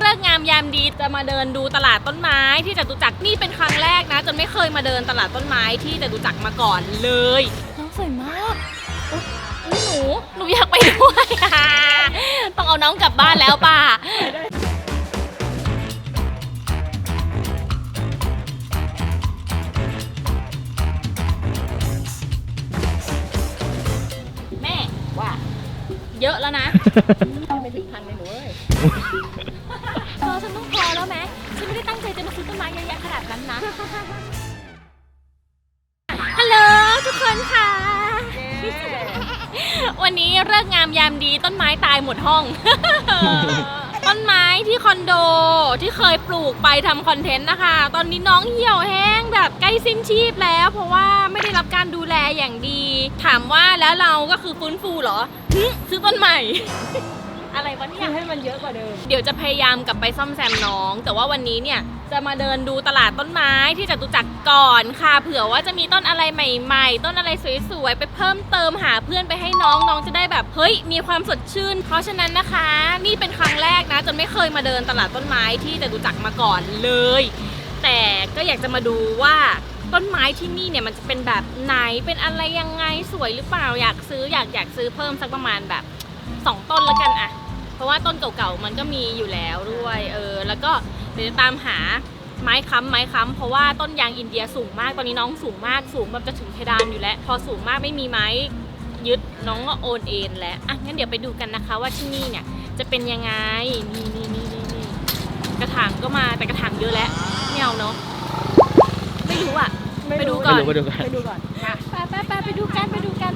เลิกษ์งามยามดีจะมาเดินดูตลาดต้นไม้ที่จตุจักรนี่เป็นครั้งแรกนะจนไม่เคยมาเดินตลาดต้นไม้ที่จตุจักรมาก่อนเลยน้องสวยมากอุ๊ยอุ๊ยหนูหนูอยากไปด้วยต้องเอาน้องกลับบ้านแล้วป่ะแม่ว่าเยอะแล้วนะ ไม่ถึงพันเลยหนูเอ้ยเธอฉั นต้องพอแล้วไหมฉันไม่ได้ตั้งใจจะมาซื้อต้นไม้เยอะแยะขนาดนั้นนะ ฮัลโหลทุกคนค่ะ วันนี้เลิกษ์งามยามดีต้นไม้ตายหมดห้อง ต้นไม้ที่คอนโดที่เคยปลูกไปทำคอนเทนต์นะคะ ตอนนี้น้องเหี่ยวแห้งแบบใกล้สิ้นชีพแล้ว เพราะว่าไม่ได้รับการดูแลอย่างดี ถามว่าแล้วเราก็คือฟื้นฟูเหรอหึซื้อต้นใหม่ อะไรวะเนี่ย ให้มันเยอะกว่าเดิม เดี๋ยวจะพยายามกลับไปซ่อมแซมน้อง แต่ว่าวันนี้เนี่ยจะมาเดินดูตลาดต้นไม้ที่จตุจักรก่อนค่ะ เผื่อว่าจะมีต้นอะไรใหม่ๆ ต้นอะไรสวยๆ ไปเพิ่มเติมหาเพื่อนไปให้น้องน้องจะได้แบบเฮ้ยมีความสดชื่น เพราะฉะนั้นนะคะ นี่เป็นครั้งแรกนะจนไม่เคยมาเดินตลาดต้นไม้ที่จตุจักรมาก่อนเลย แต่ก็อยากจะมาดูว่าต้นไม้ที่นี่เนี่ยมันจะเป็นแบบไหนเป็นอะไรยังไงสวยหรือเปล่าอยากซื้ออยากอยากซื้อเพิ่มสักประมาณแบบ สองต้นแล้วกันอะเพราะว่าต้นเก่าๆมันก็มีอยู่แล้วด้วยเออแล้วก็เดี๋ยวจะตามหาไม้ค้ำไม้ค้ำเพราะว่าต้นยางอินเดียสูงมากตอนนี้น้องสูงมากสูงแบบจะถึงเพดานอยู่แล้ว พอสูงมากไม่มีไม้ยึดน้องก็โอนเอ็นแล้วอะงั้นเดี๋ยวไปดูกันนะคะว่าที่นี่เนี่ยจะเป็นยังไงนี่นี่นี่นี่นี่กระถางก็มาแต่กระถางเยอะแล้วไม่เอาเนาะไม่รู้อะไปดูก่อนไปดูกันไปดูก่อนค่ะไปไปไปไปดูกันไปดูกัน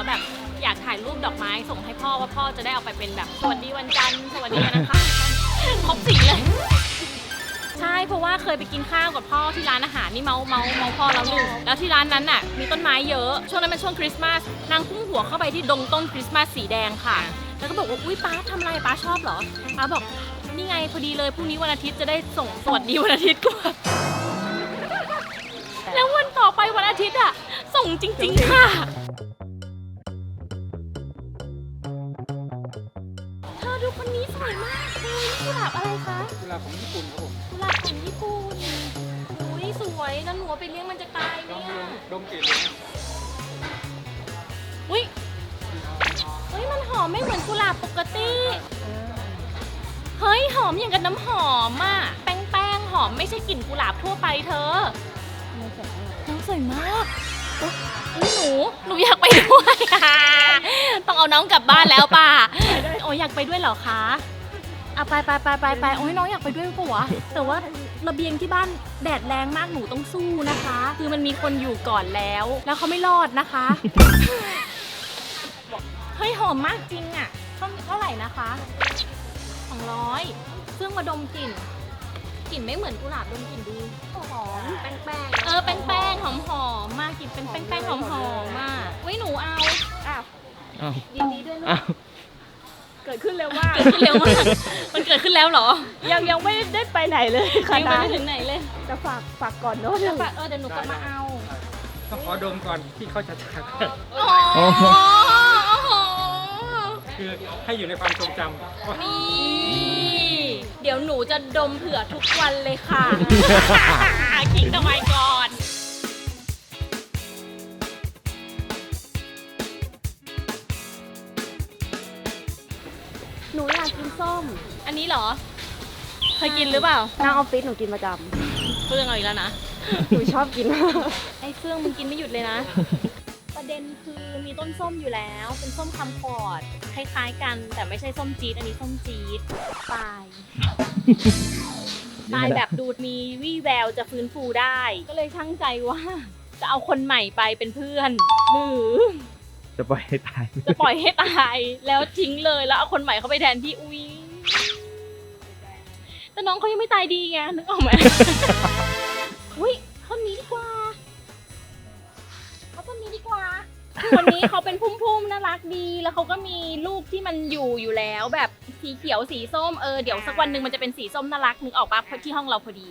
แล้วแบบอยากถ่ายรูปดอกไม้ส่งให้พ่อว่าพ่อจะได้เอาไปเป็นแบบสวัสดีวันจันทร์สวัสดีวันอังคารครบสีเลย ใช่เพราะว่าเคยไปกินข้าวกับพ่อที่ร้านอาหารนี่เมาเมาเมาพ่อแล้วหนึ่งแล้วที่ร้านนั้นน่ะมีต้นไม้เยอะ ช่วงนั้นเป็นช่วงคริสต์มาสนางพุ่งหัวเข้าไปที่ดงต้นคริสต์มาสสีแดงค่ะ แล้วก็บอกว่าอุ้ยป้าทำอะไรป้าชอบเหรอป้าบอกนี่ไงพอดีเลยพรุ่งนี้วันอาทิตย์จะได้ส่งสวัสดีวันอาทิตย์ก่อนแล้ววันต่อไปวันอาทิตย์อะส่งจริง ๆ ค่ะ ลาของญี่ปุ่นครับผมกุหลาบของญี่ปุ่นอุ้ยสวยแล้วหนูเอาไปเลี้ยงมันจะตายไหมดมอะดมกลิ่นเลยนะอุ้ยเฮ้ยมันหอมไม่เหมือนกุหลาบปกติ เฮ้ยหอมอย่างกับน้ำหอมอะ แป้งแป้งๆหอมไม่ใช่กลิ่นกุหลาบทั่วไปเธอน้องสวยมากอุ๊ยอุ๊ยหนู หนูอยากไปด้วยต้องเอาน้องกลับบ้านแล้วป่ะโอ้ยอยากไปด้วยเหรอคะ เอาไปไปไปไปไปโอ้ยน้องอยากไปด้วยปะวะแต่ว่าระเบียงที่บ้านแดดแรงมากหนูต้องสู้นะคะ คือมันมีคนอยู่ก่อนแล้ว แล้วเขาไม่รอดนะคะ เฮ้ยหอมมากจริงอะเท่าเท่าไหร่นะคะสองร้อยเครื่องมาดมกลิ่นกลิ่นไม่เหมือนกุหลาบดมกลิ่นดูหอมแป้งแป้งเออแป้งแป้งหอมหอมๆมากกลิ่นเป็นแป้งแป้งหอมหอมมากไว้ยหนูเอาอ้าวอ้าวยินดีด้วยนะอ้าว เกิดขึ้นเร็วมากเกิดขึ้นเร็วมาก มันเกิดขึ้นแล้วเหรอยังยังไม่ได้ไปไหนเลยค่ะยังไปไม่ถึงไหนเลยจะฝากฝากก่อนเนาะเดี๋ยวฝากเออเดี๋ยวหนูกลับมาเอา ต้องขอดมก่อนที่เขาจะจากอ๋อโอ้โห คือให้อยู่ในความทรงจำว่านี่ เดี๋ยวหนูจะดมเผื่อทุกวันเลยค่ะขิงท ส้ม อันนี้เหรอ เคยกินหรือเปล่าหน้าออฟฟิศหนูกินประจเฟื่องเอาอีกแล้วนะำ หนูชอบกิน ไอ้เฟื่องมึงกินไม่หยุดเลยนะ ประเด็นคือมีต้นส้มอยู่แล้ว เป็นส้มคำพอร์ดคล้ายๆกัน แต่ไม่ใช่ส้มจี๊ดอันนี้ส้มจี๊ดตายตายแบบดูมีวี่แววจะฟื้นฟูได้ ก็เลยช่างใจว่า จะเอาคนใหม่ไปเป็นเพื่อน หรือ จะปล่อยให้ตาย จะปล่อยให้ตายแล้วทิ้งเลยแล้วเอาคนใหม่เข้าไปแทนที่อุ้ยแต่น้องเขายังไม่ตายดีไงนึกออกไหมอุ้ยต้นนี้ดีกว่าเอาต้นนี้ดีกว่าคนนี้เขาเป็นพุ่มๆน่ารักดีแล้วเขาก็มีลูกที่มันอยู่อยู่แล้ว แบบสีเขียวสีส้มเออเดี๋ยวสักวันหนึ่งมันจะเป็นสีส้มน่ารักนึกออกปะเพราะที่ห้องเราพอดี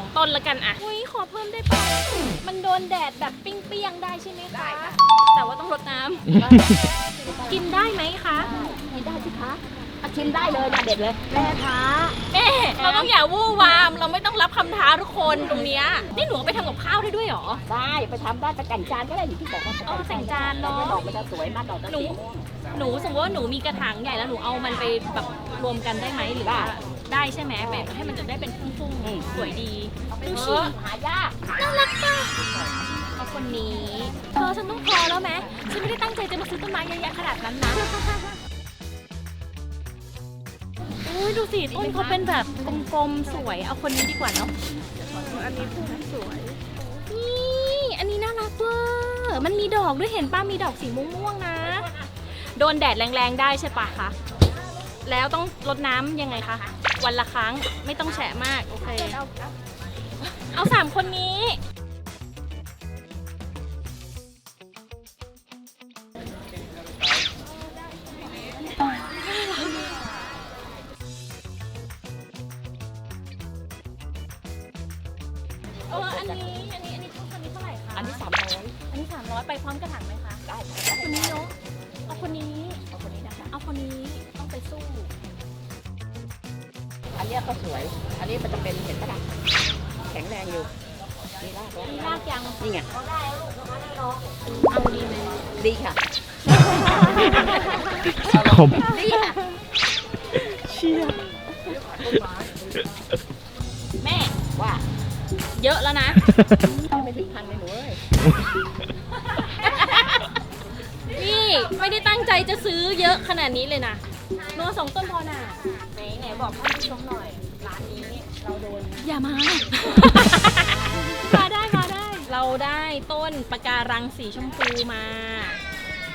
2 ต้นละกันอะอุ้ยขอเพิ่มได้ปะมันโดนแดดแบบปิ้งเปียงได้ใช่ไหมคะได้ค่ะ แต่ว่าต้องรดน้ำกินได้ไหมคะไม่ได้สิคะมาชิมได้เลยนะเด็ดเลย แม่คะเอ๊ะเราต้องอย่าวู่วาม เราไม่ต้องรับคำท้าทุกคนตรงนี้นี่หนูไปทำกับข้าวได้ด้วยเหรอ ได้ไปทำได้ไปแต่งจานก็ได้อยู่ที่บอกว่าอ้อแต่งจานเนาะดอกมันจะสวยมากดอกจะหนูหนูสมมติว่าหนูมีกระถางใหญ่แล้วหนูเอามันไปแบบรวมกันได้ไหมหรือว่า ใช่ไหมแบบให้มันจะได้เป็นฟุ้งๆสวยดีเอาไปดูเถสิอะหายากน่ารักป่ะเอาคนนี้เธอฉันต้องพอแล้วไหมฉันไม่ได้ตั้งใจจะมาซื้อต้นไม้เยอะแยะขนาดนั้นนะอุ้ยดูสิต้นเขาเป็นแบบกลมๆสวยเอาคนนี้ดีกว่าเนาะอันนี้พุ่มสวยนี่อันนี้น่ารักเวอร์มันมีดอกด้วยเห็นป้ามีดอกสีม่วงๆนะ โดนแดดแรงๆได้ใช่ปะคะแล้วต้องรดน้ำยังไงคะ วันละครั้งไม่ต้องแฉะมาก โอเค เอาสามคนนี้ เอออันนี้ อันนี้ อันนี้อันนี้เท่าไหร่คะ อันนี้สามร้อยอันนี้สามร้อยไปพร้อมกระถางไหมคะ ได้ค่ะเอาคนนี้เนาะเอาคนนี้ เอาคนนี้นะคะ เอาคนนี้ต้องไปสู้อั นเนี้ยก็สวย อันนี้มันจะเป็นเห็นปะล่ะแข็งแรงอยู่ มีรากแล้วมีรากยังนี่ไงเอาดีไหมดีค่ะผมดีค่ะแม่ว่า เยอะแล้วนะไม่ถึงพันเลยหนูเอ้ยนี่ ไม่ได้ตั้งใจจะซื้อเยอะขนาดนี้เลยนะ เนื้อสองต้นพอน่ะไหนไหนบอกท่านผู้ชมหน่อย ร้านนี้เราโดน อย่ามา มาได้มาได้ เราได้ต้นปะการังสีชมพูมา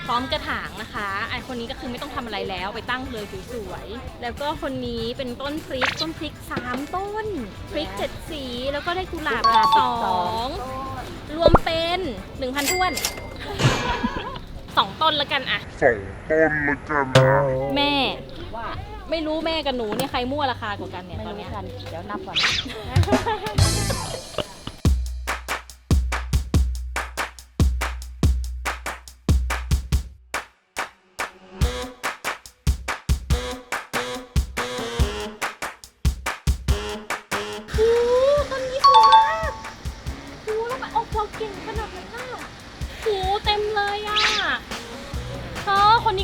พร้อมกระถางนะคะไอคนนี้ก็คือไม่ต้องทำอะไรแล้วไปตั้งเลยสวยๆแล้วก็คนนี้เป็นต้นพริกต้นพริกสามต้นพริกเจ็ดสีแล้วก็ได้กุหลาบอีกสองรวมเป็นหนึ่งพันท้วนสอง ต้นแล้วกันอะส่งต้นละกันนะแม่ ว่าไม่รู้แม่กับหนูเนี่ยใครมั่วราคากว่ากันเนี่ยไม่ตอนรู้เนี้ย กัน เดี๋ยวนับก่อน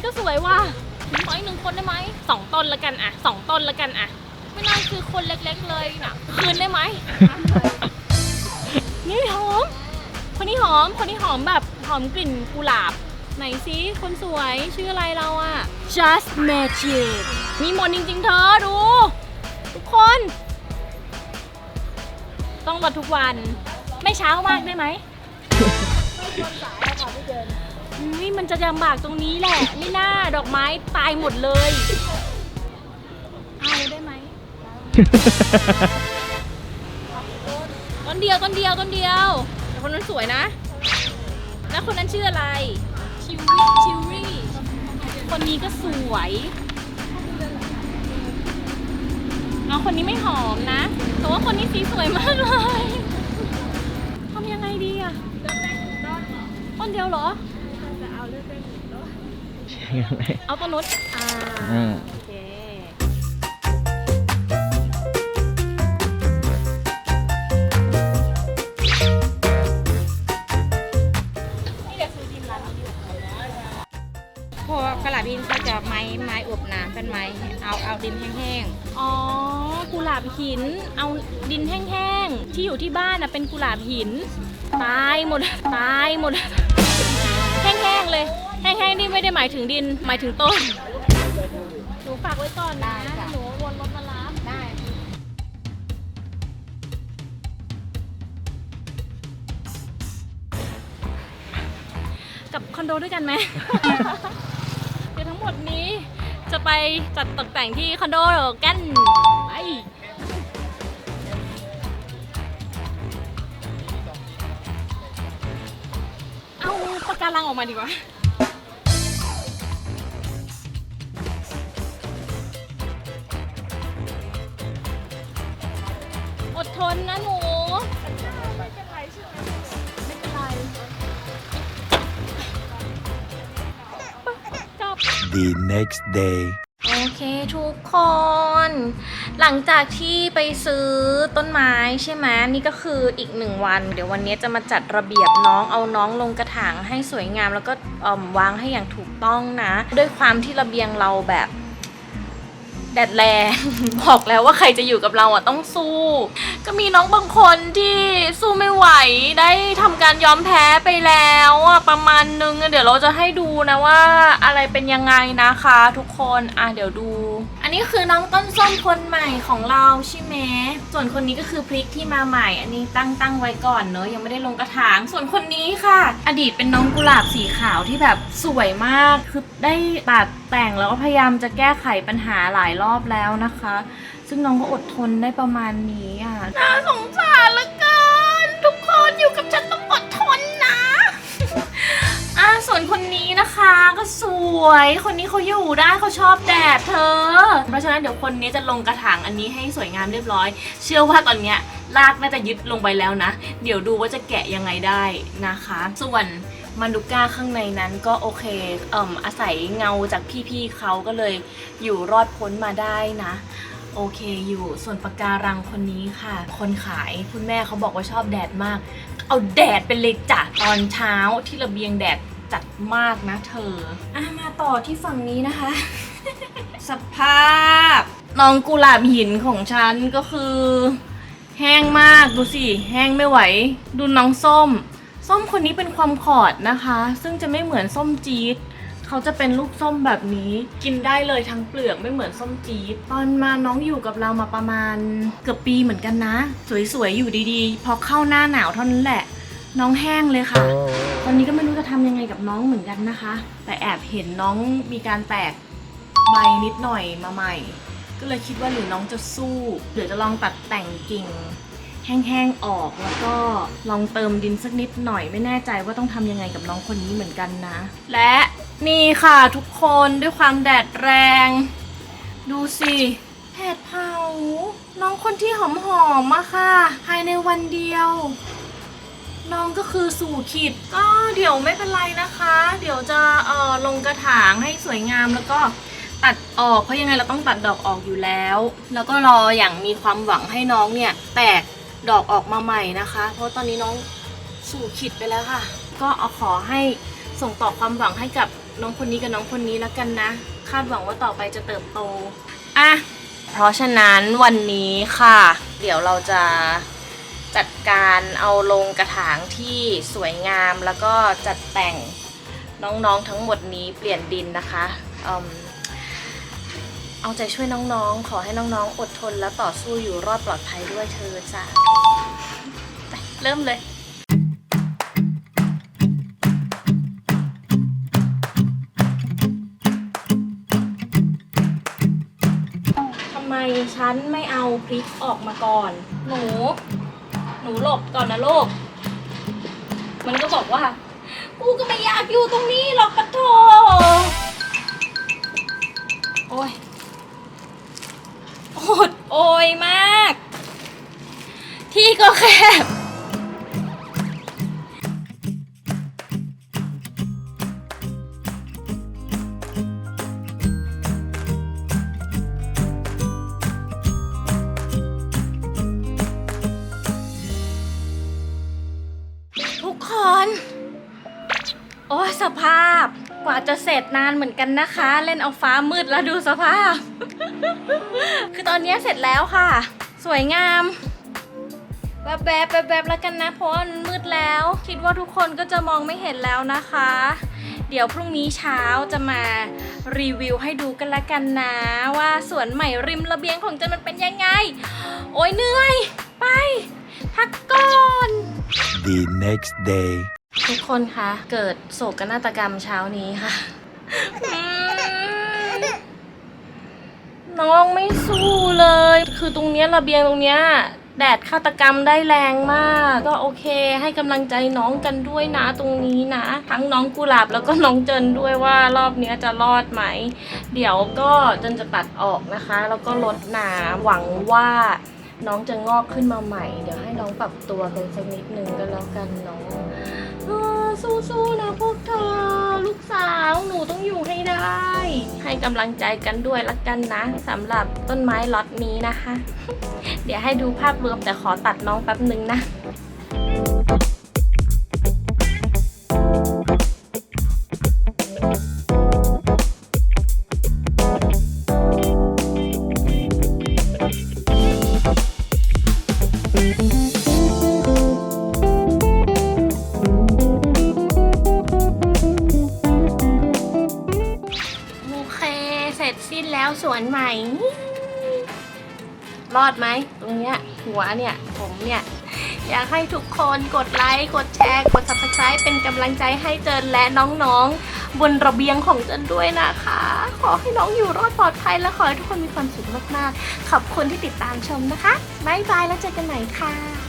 ก็สวยว่ะขออีกหนึ่งคนได้ไหมสองต้นละกันอะสองต้นละกันอะ ไม่น่าคือคนเล็กๆเลยนะคืนได้ไหมนี่หอม คนนี้หอม คนนี้หอมแบบหอมกลิ่นกุหลาบ ไหนซิคนสวยชื่ออะไรเราอะ Just Magic มีหมดจริงๆเธอดู ทุกคน ต้องรดทุกวัน ไม่เช้ามากได้ไหม อุ้ยมันจะลำบากตรงนี้แหละไม่น่าดอกไม้ตายหมดเลยเอาได้ไหมต้นเดียวต้นเดียวต้นเดียวแต่คนนั้นสวยนะ แล้วคนนั้นชื่ออะไร ชิวรี่ชิวรี่ คนนี้ก็สวยเอาคนนี้ไม่หอมนะ แต่ว่าคนนี้สีสวยมากเลยทำยังไงดีอะต้นเดียวเหรอ เอาต้นนุชอ่าอืม โอเคนี่เดี๋ยวซื้อดินร้านนี้ดีกว่าพอกระหล่ำดินเขาจะไม้ไม้อวบน้ำเป็นไม้เอาเอาดินแห้งอ๋อ กุหลาบหิน เอาดินแห้งๆ ที่อยู่ที่บ้านนะเป็นกุหลาบหิน ตายหมด ตายหมด แห้งๆเลย แห้งๆนี่ไม่ได้หมายถึงดินหมายถึงต้น หนูฝากไว้ก่อนนะ หนูวนรถมารับๆได้นกับคอนโดด้วยกันไหม เดี๋ยวทั้งหมดนี้จะไปจัดตกแต่งที่คอนโดกันไปเอาปากการังออกมาดีกว่า อดทนนะหนู ไม่เป็นไรใช่ไหมไม่เป็นไร จบ The next day. โอเคทุกคน หลังจากที่ไปซื้อต้นไม้ใช่ไหมนี่ก็คืออีกหนึ่งวัน เดี๋ยววันนี้จะมาจัดระเบียบน้องเอาน้องลงกระถางให้สวยงาม แล้วก็เอิ่มวางให้อย่างถูกต้องนะ ด้วยความที่ระเบียงเราแบบ แดดแรงบอกแล้วว่าใครจะอยู่กับเราอะต้องสู้ ก็มีน้องบางคนที่สู้ไม่ไหวได้ทำการยอมแพ้ไปแล้วอะประมาณนึงเดี๋ยวเราจะให้ดูนะว่าอะไรเป็นยังไงนะคะ ทุกคนอะเดี๋ยวดู อันนี้คือน้องต้นส้มคนใหม่ของเราใช่ไหมส่วนคนนี้ก็คือพริกที่มาใหม่ อันนี้ตั้งตั้งไว้ก่อนเนอะยังไม่ได้ลงกระถาง ส่วนคนนี้ค่ะ อดีตเป็นน้องกุหลาบสีขาวที่แบบสวยมากคือได้ตัดแต่งแล้วก็พยายามจะแก้ไขปัญหาหลายรอบแล้วนะคะ ซึ่งน้องก็อดทนได้ประมาณนี้อะน่าสงสารเหละกันทุกคนอยู่กับฉันต้อง วนคนนี้นะคะก็สวย คนนี้เขาอยู่ได้เขาชอบแดดเธอ เพราะฉะนั้นเดี๋ยวคนนี้จะลงกระถางอันนี้ให้สวยงามเรียบร้อย เชื่อว่าตอนเนี้ยลากน่าจะยึดลงไปแล้วนะ เดี๋ยวดูว่าจะแกะยังไงได้นะคะ ส่วนมานุก้าข้างในนั้นก็โอเคเอ่มอาศัยเงาจากพี่ๆเขาก็เลยอยู่รอดพ้นมาได้นะ โอเคอยู่ส่วนปากการังคนนี้ค่ะ คนขายคุณแม่เขาบอกว่าชอบแดดมาก เอาแดดเป็นเลยจ้ะตอนเช้าที่ระเบียงแดด จัดมากนะเธออะมาต่อที่ฝั่งนี้นะคะ สภาพน้องกุหลาบหินของฉันก็คือ แห้งมากดูสิ แห้งไม่ไหว ดูน้องส้ม ส้มคนนี้เป็นความขอดนะคะ ซึ่งจะไม่เหมือนส้มจี๊ดเขาจะเป็นลูกส้มแบบนี้ กินได้เลยทั้งเปลือกไม่เหมือนส้มจี๊ดตอนมาน้องอยู่กับเรามาประมาณเกือบปีเหมือนกันนะ สวยๆอยู่ดีๆ พอเข้าหน้าหนาวเท่านั้นแหละ น้องแห้งเลยค่ะ ตอนนี้ก็ไม่รู้จะทำยังไงกับน้องเหมือนกันนะคะ แต่แอบเห็นน้องมีการแตกใบนิดหน่อยมาใหม่ ก็เลยคิดว่าหรือน้องจะสู้เดี๋ยวจะลองตัดแต่งกิ่ง แห้งๆออกแล้วก็ลองเติมดินสักนิดหน่อยไม่แน่ใจว่าต้องทำยังไงกับน้องคนนี้เหมือนกันนะ และนี่ค่ะทุกคนด้วยความแดดแรง ดูสิแผดเผาน้องคนที่หอมๆอะค่ะ ภายในวันเดียว น้องก็คือสู่ขีดก็เดี๋ยวไม่เป็นไรนะคะ เดี๋ยวจะเอ่อลงกระถางให้สวยงามแล้วก็ตัดออกเพราะยังไงเราต้องตัดดอกออกอยู่แล้ว แล้วก็รออย่างมีความหวังให้น้องเนี่ย แตกดอกออกมาใหม่นะคะ เพราะตอนนี้น้องสู่ขีดไปแล้วค่ะ ก็เอาขอให้ส่งต่อความหวังให้กับน้องคนนี้กับน้องคนนี้แล้วกันนะ คาดหวังว่าต่อไปจะเติบโตอะเพราะฉะนั้นวันนี้ค่ะ เดี๋ยวเราจะ จัดการเอาลงกระถางที่สวยงามแล้วก็จัดแต่งน้องๆทั้งหมดนี้เปลี่ยนดินนะคะเอเอาใจช่วยน้องๆ ขอให้น้องๆ อดทนและต่อสู้อยู่รอดปลอดภัยด้วยเธอจ้ะเริ่มเลยทำไมฉันไม่เอาพริกออกมาก่อน หนู หนูหลบก่อนนะลูกมันก็บอกว่า กูก็ไม่อยากอยู่ตรงนี้หรอกปะโถโอ้ยอดโอยมาก ที่ก็แคบ กคน โอ้ยสภาพ กว่าจะเสร็จนานเหมือนกันนะคะ เล่นเอาฟ้ามืดแล้วดูสภาพ คือตอนนี้เสร็จแล้วค่ะ สวยงามแบบแบบแบบแบบแล้วกันนะ เพราะว่ามันมืดแล้ว คิดว่าทุกคนก็จะมองไม่เห็นแล้วนะคะ เดี๋ยวพรุ่งนี้เช้าจะมารีวิวให้ดูกันละกันนะ ว่าสวนใหม่ริมระเบียงของจันมันเป็นยังไง โอ้ยเหนื่อย ไป พักก่อน The next day. ทุกคนคะ เกิดโศกนาฏกรรมเช้านี้ค่ะ น้องไม่สู้เลย คือตรงเนี้ยระเบียงตรงเนี้ยแดดฆาตกรรมได้แรงมาก ก็โอเค ให้กำลังใจน้องกันด้วยนะตรงนี้นะ ทั้งน้องกุหลาบแล้วก็น้องเจนด้วยว่ารอบเนี้ยจะรอดไหม เดี๋ยวก็เจนจะตัดออกนะคะ แล้วก็ลดน้ำหวังว่า น้องจะงอกขึ้นมาใหม่ เดี๋ยวให้น้องปรับตัวกันสักนิดนึงก็แล้วกันน้องสู้ๆนะพวกเธอ ลูกสาวหนูต้องอยู่ให้ได้ ให้กำลังใจกันด้วยละกันนะสำหรับต้นไม้ล็อตนี้นะคะ เดี๋ยวให้ดูภาพรวมแต่ขอตัดน้องแป๊บนึงนะ สิ้นแล้วสวนใหม่ รอดไหมตรงเนี้ยหัวเนี่ย ผมเนี่ย อยากให้ทุกคนกดไลค์กดแชร์ กด subscribe เป็นกำลังใจให้เจินและน้องๆ บนระเบียงของเจินด้วยนะคะ ขอให้น้องอยู่รอดปลอดภัยและขอให้ทุกคนมีความสุขมากๆ ขอบคุณที่ติดตามชมนะคะ บ๊ายบายแล้วเจอกันใหม่ค่ะ